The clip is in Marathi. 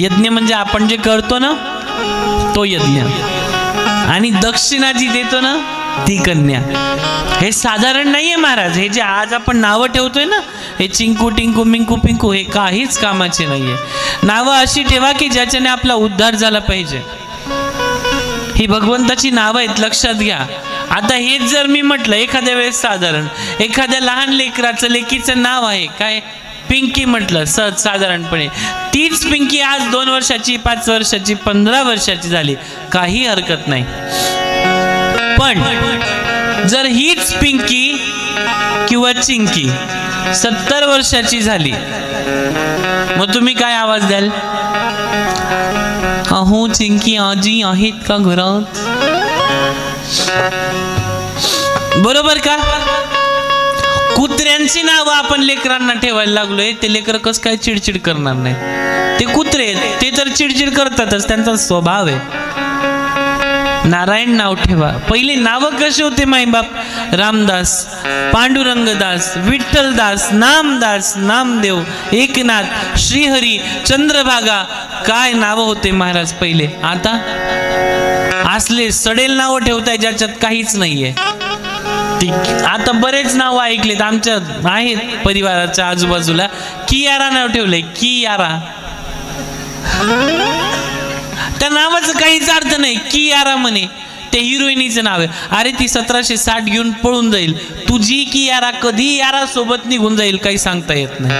यज्ञ म्हणजे आपण जे करतो ना तो यज्ञ. आणि दक्षिणा जी देतो ना ती कन्या. हे साधारण नाहीये महाराज हे जे आज आपण नावं ठेवतोय ना हे चिंकू टिंकू मिंकू पिंकू हे काहीच कामाचे नाहीये. नावं अशी ठेवा की ज्याच्याने आपला उद्धार झाला पाहिजे. ही भगवंताची नावं आहेत लक्षात घ्या. आता हेच जर मी म्हटलं एखाद्या वेळेस साधारण एखाद्या लहान लेकराचं लेकीचं नाव आहे काय? पिंकी म्हटलं सहज साधारणपणे. तीच पिंकी आज दोन वर्षाची पाच वर्षाची पंधरा वर्षाची झाली. काही हरकत नाही. पण जर हीच पिंकी किंवा चिंकी सत्तर वर्षाची झाली मग तुम्ही काय आवाज द्याल? अहो चिंकी आजी आहेत का घरात? बरोबर का? कुत्र्यांची नावं आपण लेकरांना ठेवायला लागलोय. ते लेकर कस काय चिडचिड करणार नाही ते कुत्रे आहेत, ते तर चिडचिड करतातच त्यांचा स्वभाव आहे. नारायण नाव ठेवा. पहिले नावं कसे होते माईबाप? रामदास पांडुरंगदास विठ्ठलदास नामदास नामदेव एकनाथ श्रीहरी चंद्रभागा. काय नावं होते महाराज पहिले? आता? असले सडेल नावं ठेवताय ज्याच्यात काहीच नाहीये. आता बरेच नाव ऐकलेत आमच्या आहेत परिवाराच्या आजूबाजूला. कियारा नाव ठेवलंय कियारा. त्या नावाचं काहीच अर्थ नाही कियारा म्हणे. ते हिरोईनीचं नाव आहे. अरे ती सतराशे साठ घेऊन पळून जाईल. तुझी कियारा कधी यारा सोबत निघून जाईल काही सांगता येत नाही.